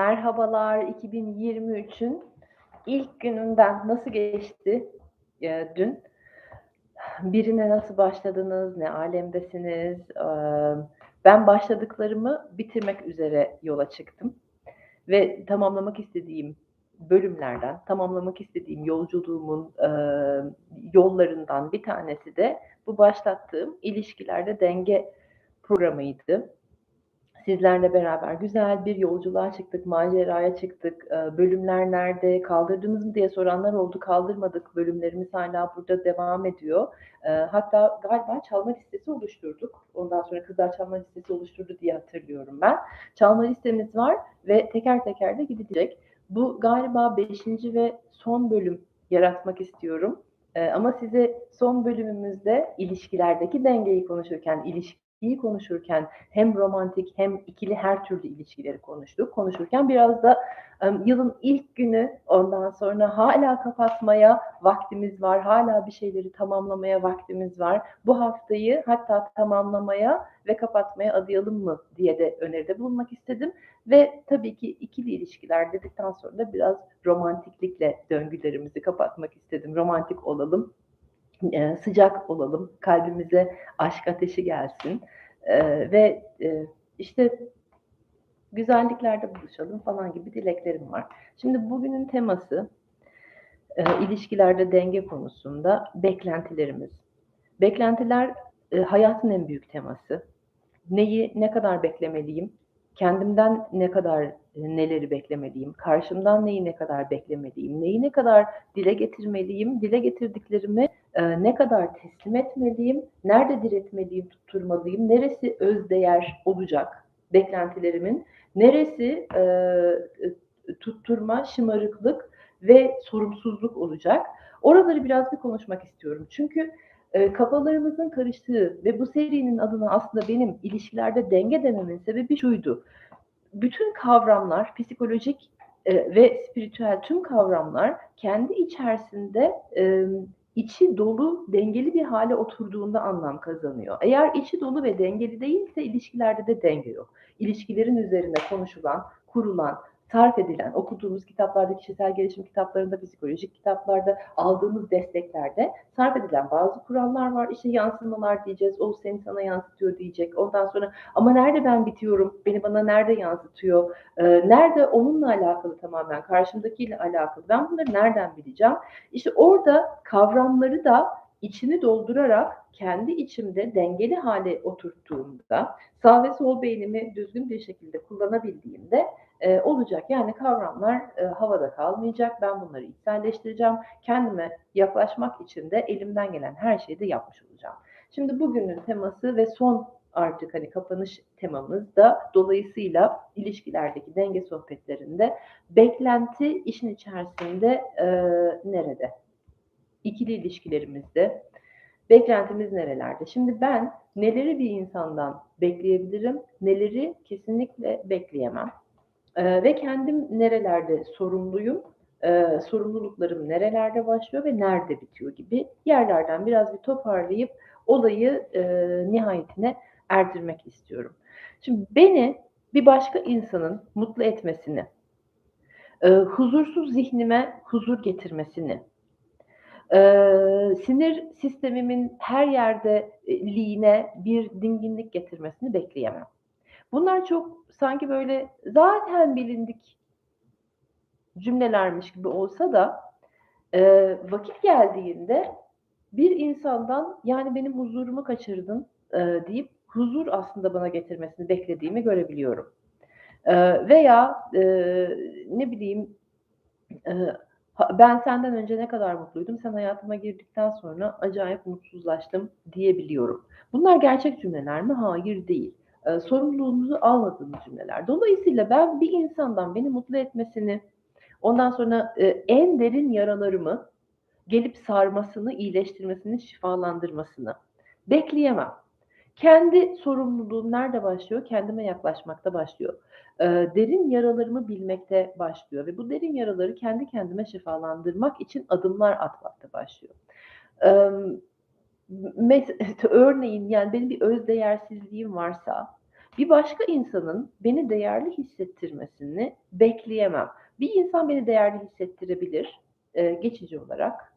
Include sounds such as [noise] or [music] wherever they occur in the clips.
Merhabalar 2023'ün ilk gününden nasıl geçti eee, dün? Birine nasıl başladınız? Ne alemdesiniz? Eee, ben başladıklarımı bitirmek üzere yola çıktım ve tamamlamak istediğim bölümlerden, tamamlamak istediğim yolculuğumun, eee, yollarından bir tanesi de bu başlattığım ilişkilerde denge programıydı. Sizlerle beraber güzel bir yolculuğa çıktık, maceraya çıktık. Eee, bölümler nerede, kaldırdınız mı diye soranlar oldu. Kaldırmadık, bölümlerimiz hâlâ burada devam ediyor. Eee, hatta galiba çalma listesi oluşturduk. Ondan sonra kızlar çalma listesi oluşturdu diye hatırlıyorum ben. Çalma listemiz var ve teker teker de gidilecek. Bu galiba 5'inci ve son bölüm yaratmak istiyorum. Eee, ama size son bölümümüzde ilişkilerdeki dengeyi konuşurken, ilişkiyi konuşurken hem romantik hem ikili her türlü ilişkileri konuştuk. Konuşurken biraz da, yılın ilk günü, ondan sonra hâlâ kapatmaya vaktimiz var, hâlâ bir şeyleri tamamlamaya vaktimiz var. Bu haftayı hatta tamamlamaya ve kapatmaya adayalım mı diye de öneride bulunmak istedim ve tabii ki ikili ilişkiler dedikten sonra da biraz romantiklikle döngülerimizi kapatmak istedim. Romantik olalım, eee, sıcak olalım, kalbimize aşk ateşi gelsin, eee, ve, eee, işte, güzelliklerde buluşalım falan gibi dileklerim var. Şimdi bugünün teması, eee, ilişkilerde denge konusunda beklentilerimiz. Beklentiler, eee, hayatın en büyük teması. Neyi ne kadar beklemeliyim? Kendimden ne kadar, neleri beklemeliyim? Karşımdan neyi ne kadar beklemeliyim? Neyi ne kadar dile getirmeliyim? Dile getirdiklerimi, eee, ne kadar teslim etmeliyim? Nerede diretmeliyim, tutturmalıyım? Neresi özdeğer olacak beklentilerimin? Neresi, eee, ı tutturma, şımarıklık ve sorumsuzluk olacak? Oraları biraz bir konuşmak istiyorum. Çünkü, eee, kafalarımızın karıştığı ve bu serinin adına aslında benim ilişkilerde denge dememin sebebi şuydu: Bütün kavramlar, psikolojik, eee, ve spiritüel tüm kavramlar kendi içerisinde, emm, içi dolu, dengeli bir hâle oturduğunda anlam kazanıyor. Eğer içi dolu ve dengeli değilse ilişkilerde de denge yok. İlişkilerin üzerine konuşulan, kurulan, sarf edilen, okuduğumuz kitaplarda, kişisel gelişim kitaplarında, psikolojik kitaplarda, aldığımız desteklerde sarf edilen bazı kurallar var. İşte, yansımalar diyeceğiz, o seni sana yansıtıyor diyecek. Ondan sonra ama nerede ben bitiyorum, beni bana nerede yansıtıyor, eee, nerede onunla alakalı tamamen, karşımdakiyle alakalı, ben bunları nereden bileceğim? İşte, orada kavramları da içini doldurarak kendi içimde dengeli hâle oturttuğumda, sağ ve sol beynimi düzgün bir şekilde kullanabildiğimde, eee, olacak. Yani kavramlar, eee, havada kalmayacak. Ben bunları içselleştireceğim. Kendime yaklaşmak için de elimden gelen her şeyi de yapmış olacağım. Şimdi bugünün teması ve son artık, hani, kapanış temamız da dolayısıyla ilişkilerdeki denge sohbetlerinde beklenti işin içerisinde, eee, nerede? İkili ilişkilerimizde beklentimiz nerelerde? Şimdi ben neleri bir insandan bekleyebilirim, neleri kesinlikle bekleyemem, eee, ve kendim nerelerde sorumluyum, eee, sorumluluklarım nerelerde başlıyor ve nerede bitiyor gibi yerlerden biraz bir toparlayıp olayı, eee, nihayetine erdirmek istiyorum. Şimdi beni bir başka insanın mutlu etmesini, eee, huzursuz zihnime huzur getirmesini, eee, sinir sistemimin her yerde eee, liğine bir dinginlik getirmesini bekleyemem. Bunlar çok sanki böyle zaten bilindik cümlelermiş gibi olsa da, eee, vakit geldiğinde bir insandan, yani, "Benim huzurumu kaçırdın." eee, deyip huzur aslında bana getirmesini beklediğimi görebiliyorum. Eee, veya, eee, ne bileyim, ha "Ben senden önce ne kadar mutluydum, sen hayatıma girdikten sonra acayip mutsuzlaştım." diyebiliyorum. Bunlar gerçek cümleler mi? Hayır, değil. Eee, sorumluluğumuzu almadığımız cümleler. Dolayısıyla ben bir insandan beni mutlu etmesini, ondan sonra, eee, en derin yaralarımı gelip sarmasını, iyileştirmesini, şifalandırmasını bekleyemem. Kendi sorumluluğum nerede başlıyor? Kendime yaklaşmakta başlıyor. Eee, derin yaralarımı bilmekte başlıyor ve bu derin yaraları kendi kendime şifalandırmak için adımlar atmakta başlıyor. Mes [laughs] örneğin, yani, benim bir özdeğersizliğim varsa bir başka insanın beni değerli hissettirmesini bekleyemem. Bir insan beni değerli hissettirebilir, eee, geçici olarak.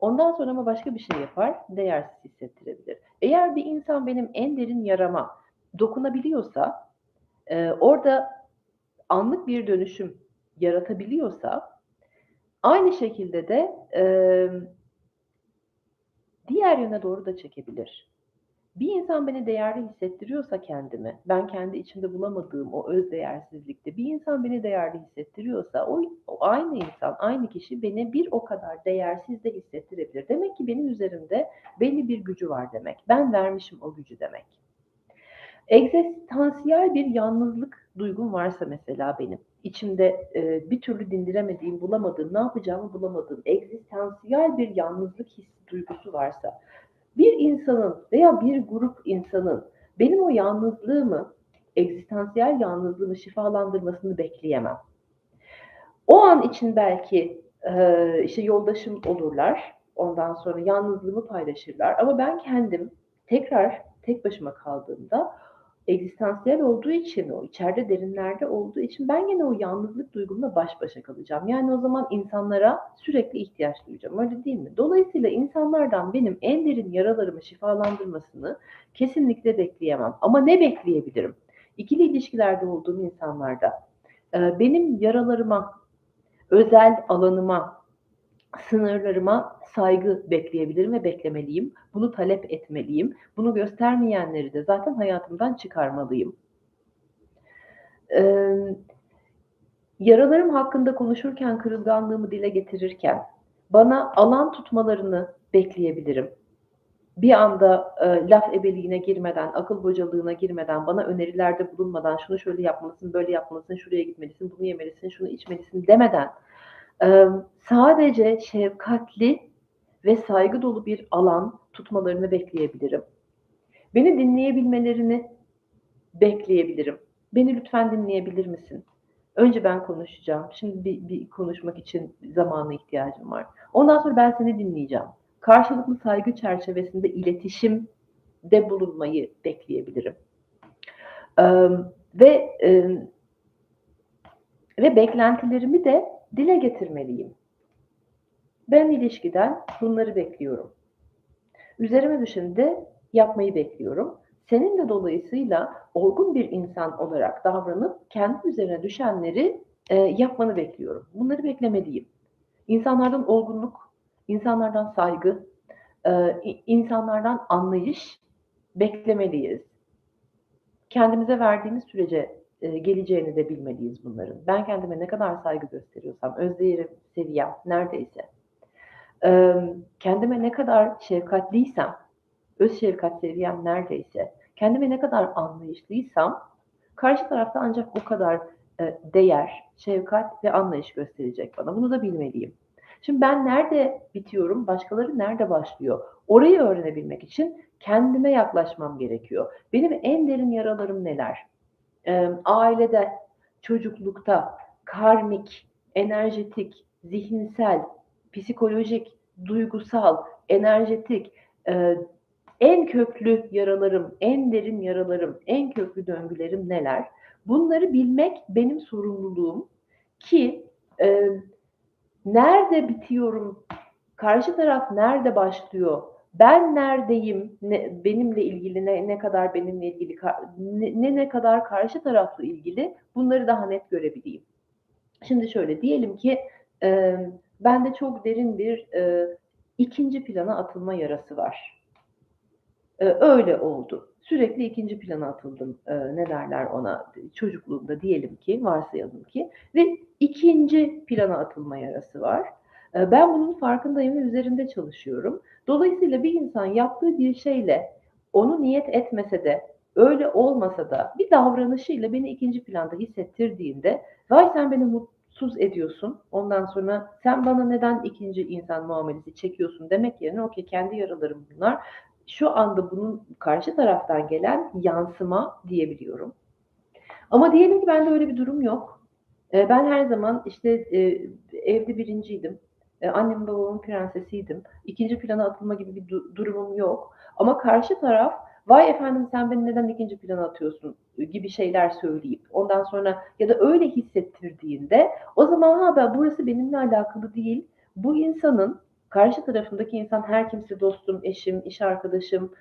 Ondan sonra ama başka bir şey yapar, değersiz hissettirebilir. Eğer bir insan benim en derin yarama dokunabiliyorsa, eee, orada anlık bir dönüşüm yaratabiliyorsa aynı şekilde de, emm diğer yöne doğru da çekebilir. Bir insan beni değerli hissettiriyorsa kendimi, ben kendi içimde bulamadığım o öz değersizlikte bir insan beni değerli hissettiriyorsa o o aynı insan, aynı kişi beni bir o kadar değersiz de hissettirebilir. Demek ki benim üzerimde belli bir gücü var demek. Ben vermişim o gücü demek. Egzistansiyel bir yalnızlık duygum varsa mesela benim, içimde, eee, bir türlü dindiremediğim, bulamadığım, ne yapacağımı bulamadığım, egzistansiyel bir yalnızlık hissi, duygusu varsa, bir insanın veya bir grup insanın benim o yalnızlığımı, egzistansiyel yalnızlığımı şifalandırmasını bekleyemem. O an için belki, eee, işte, yoldaşım olurlar, ondan sonra yalnızlığımı paylaşırlar ama ben kendim tekrar tek başıma kaldığımda egzistansiyel olduğu için, o içeride derinlerde olduğu için ben gene o yalnızlık duygumla baş başa kalacağım. Yani o zaman insanlara sürekli ihtiyaç duyacağım, öyle değil mi? Dolayısıyla insanlardan benim en derin yaralarımı şifalandırmasını kesinlikle bekleyemem. Ama ne bekleyebilirim? İkili ilişkilerde olduğum insanlarda, benim yaralarıma, özel alanıma, sınırlarıma saygı bekleyebilirim ve beklemeliyim. Bunu talep etmeliyim. Bunu göstermeyenleri de zaten hayatımdan çıkarmalıyım. Emm, yaralarım hakkında konuşurken, kırılganlığımı dile getirirken bana alan tutmalarını bekleyebilirim. Bir anda, eee, laf ebeliğine girmeden, akıl hocalığına girmeden, bana önerilerde bulunmadan, şunu şöyle yapmalısın, böyle yapmalısın, şuraya gitmelisin, bunu yemelisin, şunu içmelisin demeden, sadece şefkatli ve saygı dolu bir alan tutmalarını bekleyebilirim. Beni dinleyebilmelerini bekleyebilirim. "Beni lütfen dinleyebilir misin? Önce ben konuşacağım. Şimdi bir bir konuşmak için zamana ihtiyacım var. Ondan sonra ben seni dinleyeceğim." Karşılıklı saygı çerçevesinde iletişimde bulunmayı bekleyebilirim. Emm, ve, emm ve beklentilerimi de dile getirmeliyim. Ben ilişkiden bunları bekliyorum. Üzerime düşeni de yapmayı bekliyorum. Senin de dolayısıyla olgun bir insan olarak davranıp kendi üzerine düşenleri, eee, yapmanı bekliyorum. Bunları beklemeliyim. İnsanlardan olgunluk, insanlardan saygı, i insanlardan anlayış beklemeliyiz. Kendimize verdiğimiz sürece, eee, geleceğini de bilmeliyiz bunların. Ben kendime ne kadar saygı gösteriyorsam, öz değerim, seviyem neredeyse, emm, kendime ne kadar şefkatliysem, öz şefkat seviyem neredeyse, kendime ne kadar anlayışlıysam karşı taraf da ancak o kadar, eee, değer, şefkat ve anlayış gösterecek bana. Bunu da bilmeliyim. Şimdi ben nerede bitiyorum, başkaları nerede başlıyor? Orayı öğrenebilmek için kendime yaklaşmam gerekiyor. Benim en derin yaralarım neler? Emm, ailede, çocuklukta, karmik, enerjetik, zihinsel, psikolojik, duygusal, enerjetik, eee, en köklü yaralarım, en derin yaralarım, en köklü döngülerim neler? Bunları bilmek benim sorumluluğum ki, emm, nerede bitiyorum, karşı taraf nerede başlıyor, ben neredeyim, ne benimle ilgili, ne ne kadar benimle ilgili, ne ne kadar karşı tarafla ilgili bunları daha net görebileyim. Şimdi şöyle, diyelim ki, emm, bende çok derin bir, eee, 2'nci plana atılma yarası var. Eee, öyle oldu. Sürekli 2'nci plana atıldım. Eee, ne derler ona, çocukluğumda diyelim ki, varsayalım ki ve 2'nci plana atılma yarası var. Eee, ben bunun farkındayım ve üzerinde çalışıyorum. Dolayısıyla bir insan yaptığı bir şeyle onu niyet etmese de, öyle olmasa da bir davranışıyla beni 2'nci planda hissettirdiğinde, "Vay, sen beni mutsuz ediyorsun, ondan sonra sen bana neden 2'nci insan muamelesi çekiyorsun?" demek yerine, "Okay, kendi yaralarım bunlar. Şu anda bunun karşı taraftan gelen yansıma." diyebiliyorum. Ama diyelim ki bende öyle bir durum yok. Eee, ben her zaman, işte, eee, evde 1'inciydim. Eee, annemin babamın prensesiydim. 2'nci plana atılma gibi bir du durumum yok. Ama karşı taraf vay efendim sen beni neden ikinci plana atıyorsun gibi şeyler söyleyip ondan sonra ya da öyle hissettirdiğinde o zaman ha ben burası benimle alakalı değil. Bu insanın karşı tarafındaki insan her kimse dostum, eşim, iş arkadaşım,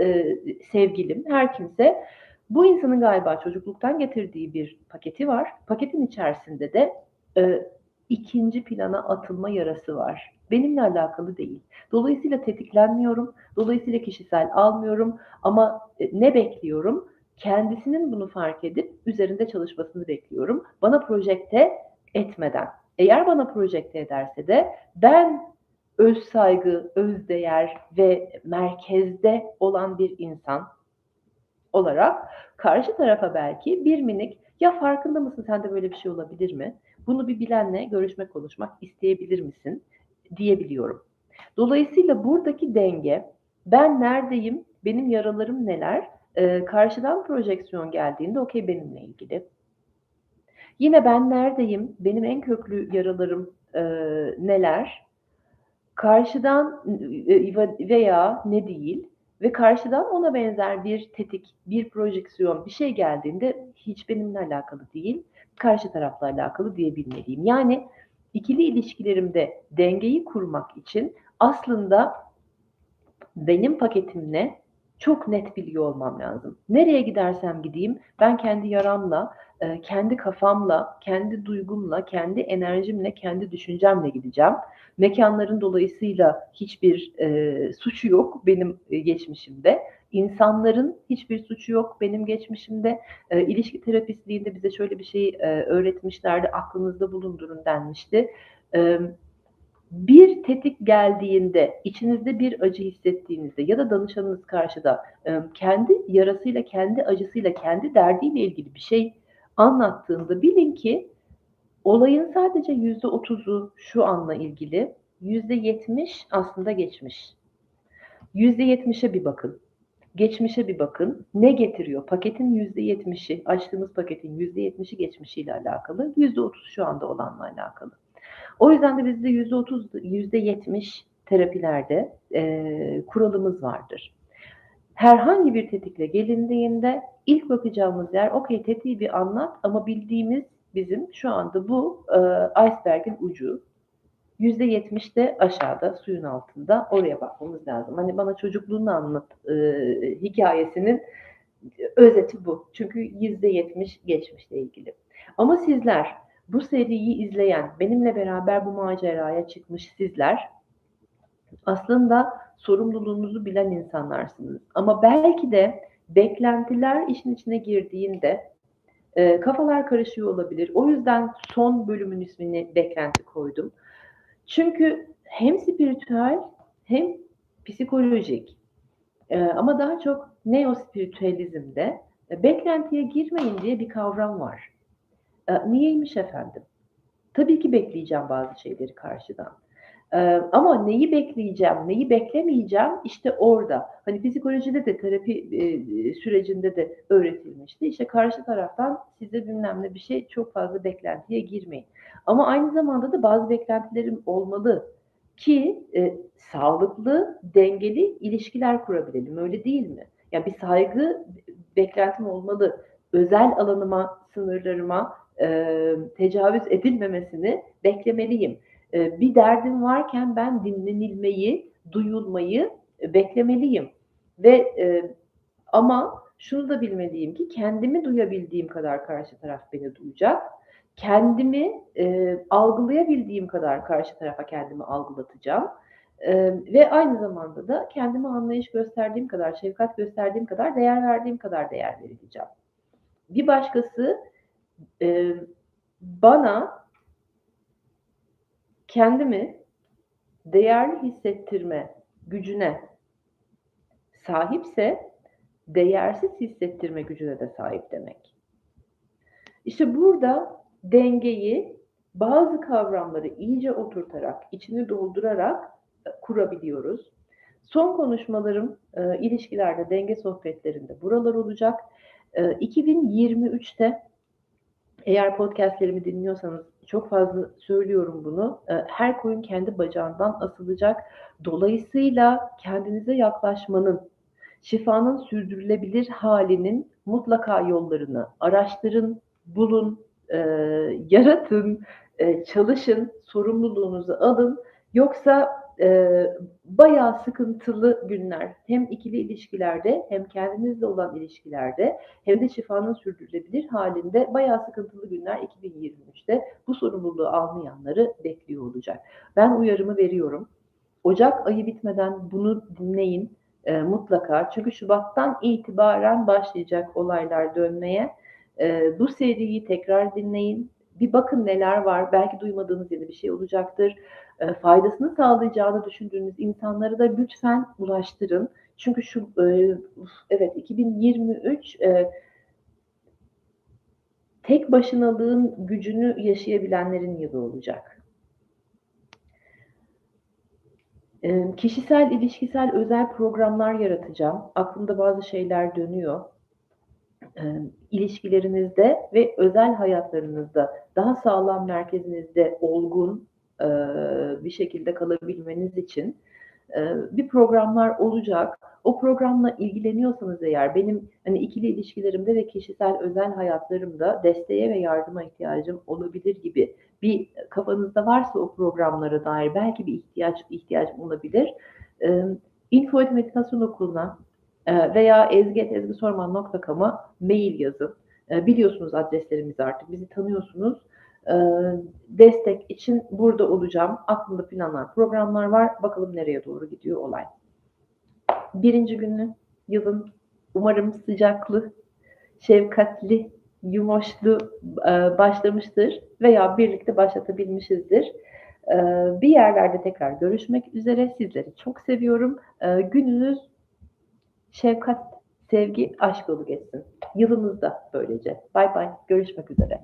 e, sevgilim, her kimse bu insanın galiba çocukluktan getirdiği bir paketi var. Paketin içerisinde de e, ikinci plana atılma yarası var. Benimle alakalı değil. Dolayısıyla tetiklenmiyorum. Dolayısıyla kişisel almıyorum. Ama e, ne bekliyorum? Kendisinin bunu fark edip üzerinde çalışmasını bekliyorum. Bana projekte etmeden. Eğer bana projekte ederse de ben öz saygı, öz değer ve merkezde olan bir insan olarak karşı tarafa belki bir minik ya farkında mısın sende böyle bir şey olabilir mi? Bunu bir bilenle görüşmek, konuşmak isteyebilir misin? diyebiliyorum. Dolayısıyla buradaki denge ben neredeyim, benim yaralarım neler, ee, karşıdan projeksiyon geldiğinde okey benimle ilgili. Yine ben neredeyim, benim en köklü yaralarım e, neler, karşıdan e, veya ne değil ve karşıdan ona benzer bir tetik, bir projeksiyon, bir şey geldiğinde hiç benimle alakalı değil, karşı tarafla alakalı diyebilmeliyim. Yani ikili ilişkilerimde dengeyi kurmak için aslında benim paketimle çok net biliyor olmam lazım. Nereye gidersem gideyim ben kendi yaramla, e, kendi kafamla, kendi duygumla, kendi enerjimle, kendi düşüncemle gideceğim. Mekanların dolayısıyla hiçbir e, suçu yok benim e, geçmişimde. İnsanların hiçbir suçu yok benim geçmişimde. E, ilişki terapistliğinde bize şöyle bir şey e, öğretmişlerdi, aklınızda bulundurun denmişti. E, bir tetik geldiğinde, içinizde bir acı hissettiğinizde ya da danışanınız karşıda kendi yarasıyla, kendi acısıyla, kendi derdiyle ilgili bir şey anlattığında bilin ki olayın sadece yüzde otuzu şu anla ilgili, yüzde yetmiş aslında geçmiş. Yüzde yetmişe bir bakın. Geçmişe bir bakın. Ne getiriyor? Paketin yüzde yetmişi, açtığımız paketin yüzde yetmişi geçmişiyle alakalı, yüzde otuz şu anda olanla alakalı. O yüzden de bizde yüzde otuz, yüzde yetmiş terapilerde e, kuralımız vardır. Herhangi bir tetikle gelindiğinde ilk bakacağımız yer okey tetiği bir anlat ama bildiğimiz bizim şu anda bu e, iceberg'in ucu. Yüzde yetmiş de aşağıda suyun altında oraya bakmamız lazım. Hani bana çocukluğunu anlat e, hikayesinin özeti bu. Çünkü yüzde yetmiş geçmişle ilgili. Ama sizler bu seriyi izleyen, benimle beraber bu maceraya çıkmış sizler aslında sorumluluğunuzu bilen insanlarsınız. Ama belki de beklentiler işin içine girdiğinde e, kafalar karışıyor olabilir. O yüzden son bölümün ismini beklenti koydum. Çünkü hem spiritüel hem psikolojik e, ama daha çok neospiritüelizmde e, beklentiye girmeyin diye bir kavram var. E, niyeymiş efendim? Tabii ki bekleyeceğim bazı şeyleri karşıdan. E, ama neyi bekleyeceğim, neyi beklemeyeceğim işte orada. Hani psikolojide de terapi e, sürecinde de öğretilmişti. İşte karşı taraftan size bilmem ne bir şey çok fazla beklentiye girmeyin. Ama aynı zamanda da bazı beklentilerim olmalı ki e, sağlıklı, dengeli ilişkiler kurabilelim. Öyle değil mi? Yani bir saygı beklentim olmalı. Özel alanıma, sınırlarıma, e, tecavüz edilmemesini beklemeliyim. E, bir derdim varken ben dinlenilmeyi, duyulmayı beklemeliyim. Ve e, ama şunu da bilmeliyim ki kendimi duyabildiğim kadar karşı taraf beni duyacak. Kendimi e, algılayabildiğim kadar karşı tarafa kendimi algılatacağım. E, ve aynı zamanda da kendime anlayış gösterdiğim kadar, şefkat gösterdiğim kadar, değer verdiğim kadar değer vereceğim. Bir başkası e, bana kendimi değerli hissettirme gücüne sahipse değersiz hissettirme gücüne de sahip demek. İşte burada dengeyi bazı kavramları iyice oturtarak, içini doldurarak e, kurabiliyoruz. Son konuşmalarım e, ilişkilerde, denge sohbetlerinde buralar olacak. E, 2023'te eğer podcastlerimi dinliyorsanız çok fazla söylüyorum bunu. Ee, her koyun kendi bacağından asılacak. Dolayısıyla kendinize yaklaşmanın, şifanın sürdürülebilir halinin mutlaka yollarını araştırın, bulun, e, yaratın, e, çalışın, sorumluluğunuzu alın. Yoksa e, bayağı sıkıntılı günler hem ikili ilişkilerde hem kendinizle olan ilişkilerde hem de şifanın sürdürülebilir halinde bayağı sıkıntılı günler 2023'te bu sorumluluğu almayanları bekliyor olacak. Ben uyarımı veriyorum. Ocak ayı bitmeden bunu dinleyin e, mutlaka. Çünkü Şubat'tan itibaren başlayacak olaylar dönmeye. E, bu seriyi tekrar dinleyin. Bir bakın neler var. Belki duymadığınız yeni bir şey olacaktır. E, faydasını sağlayacağını düşündüğünüz insanları da lütfen ulaştırın. Çünkü şu e, evet 2023 e, tek başınalığın gücünü yaşayabilenlerin yılı olacak. Kişisel, ilişkisel, özel programlar yaratacağım. Aklımda bazı şeyler dönüyor. İlişkilerinizde ve özel hayatlarınızda daha sağlam merkezinizde olgun e, bir şekilde kalabilmeniz için e, bir programlar olacak. O programla ilgileniyorsanız eğer benim hani ikili ilişkilerimde ve kişisel özel hayatlarımda desteğe ve yardıma ihtiyacım olabilir gibi bir kafanızda varsa o programlara dair belki bir ihtiyaç ihtiyacım olabilir. E, Info Meditasyon Okulu'na e, veya ezgi.ezgisorman.com'a mail yazın. Biliyorsunuz adreslerimizi artık, bizi tanıyorsunuz. E, destek için burada olacağım. Aklımda planlar, programlar var. Bakalım nereye doğru gidiyor olay. Birinci günü yılın umarım sıcaklı, şefkatli, yumoşlu e, başlamıştır veya birlikte başlatabilmişizdir. E, bir yerlerde tekrar görüşmek üzere. Sizleri çok seviyorum. E, gününüz şefkat, sevgi, aşk dolu geçsin. Yılınız da böylece. Bay bay. Görüşmek üzere.